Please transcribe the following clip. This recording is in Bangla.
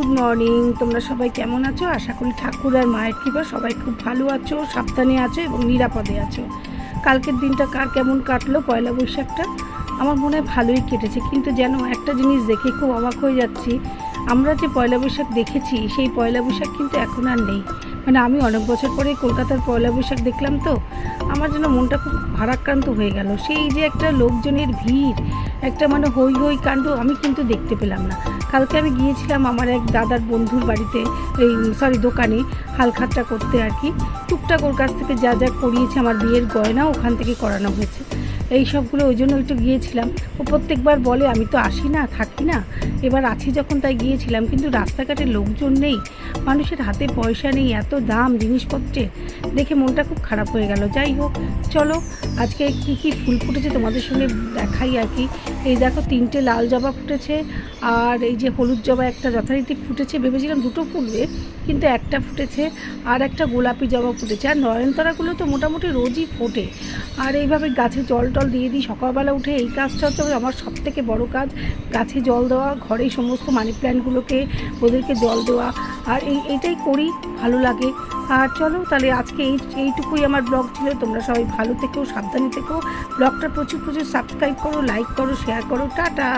Good morning. তোমরা সবাই কেমন আছো? আশা করি ঠাকুর আর মায়ের কৃপা, সবাই খুব ভালো আছো, সাবধানে আছো এবং নিরাপদে আছো। কালকের দিনটা কার কেমন কাটলো? পয়লা বৈশাখটা আমার মনে হয় ভালোই কেটেছে। কিন্তু যেন একটা জিনিস দেখে খুব অবাক হয়ে যাচ্ছি। আমরা যে পয়লা বৈশাখ দেখেছি, সেই পয়লা বৈশাখ কিন্তু এখন আর নেই। মানে আমি অনেক বছর পরে কলকাতার পয়লা বৈশাখ দেখলাম তো, আমার যেন মনটা খুব ভারাক্রান্ত হয়ে গেল। সেই যে একটা লোকজনের ভিড়, একটা মানে হই হই কাণ্ড আমি কিন্তু দেখতে পেলাম না। কালকে আমি গিয়েছিলাম আমার এক দাদার বন্ধুর বাড়িতে, এই সরি দোকানে হালখাট্টা করতে আর কি। টুকটাক ওর কাছ থেকে যা যা করিয়েছে, আমার বিয়ের গয়না ওখান থেকে করানো হয়েছে। এই সবগুলো ওই জন্য একটু গিয়েছিলাম। ও প্রত্যেকবার বলে, আমি তো আসি না, থাকি না। এবার আছি যখন তাই গিয়েছিলাম, কিন্তু রাস্তাঘাটে লোকজন নেই। মানুষের হাতে পয়সা নেই, এত দাম জিনিসপত্রের দেখে মনটা খুব খারাপ হয়ে গেল। যাই হোক, চলো, আজকে কি কি ফুল ফুটেছে তোমাদের সঙ্গে দেখাই আর কি। এই দেখো, তিনটে লাল জবা ফুটেছে, আর এই যে হলুদ জবা একটা যথারীতি ফুটেছে। ভেবেছিলাম দুটো ফুটবে, কিন্তু একটা ফুটেছে, আর একটা গোলাপি জবা ফুটেছে। আর নয়নতারাগুলো তো মোটামুটি রোজই ফোটে। আর এইভাবে গাছে জল টল দিয়ে দিই। সকালবেলা উঠে এই কাজটা হচ্ছে আমার সব থেকে বড়ো কাজ। গাছে জল দেওয়া, ঘরে সমস্ত মানি প্ল্যান্টগুলোকে ওদেরকে জল দেওয়া। আর এই, এইটাই করি, ভালো লাগে। আর চলো তাহলে আজকে এই, এইটুকুই আমার ব্লগ ছিল। তোমরা সবাই ভালো থেকো, সাবধানে থেকো। ব্লগটা প্রচুর প্রচুর সাবস্ক্রাইব করো লাইক করো শেয়ার করো। টাটা!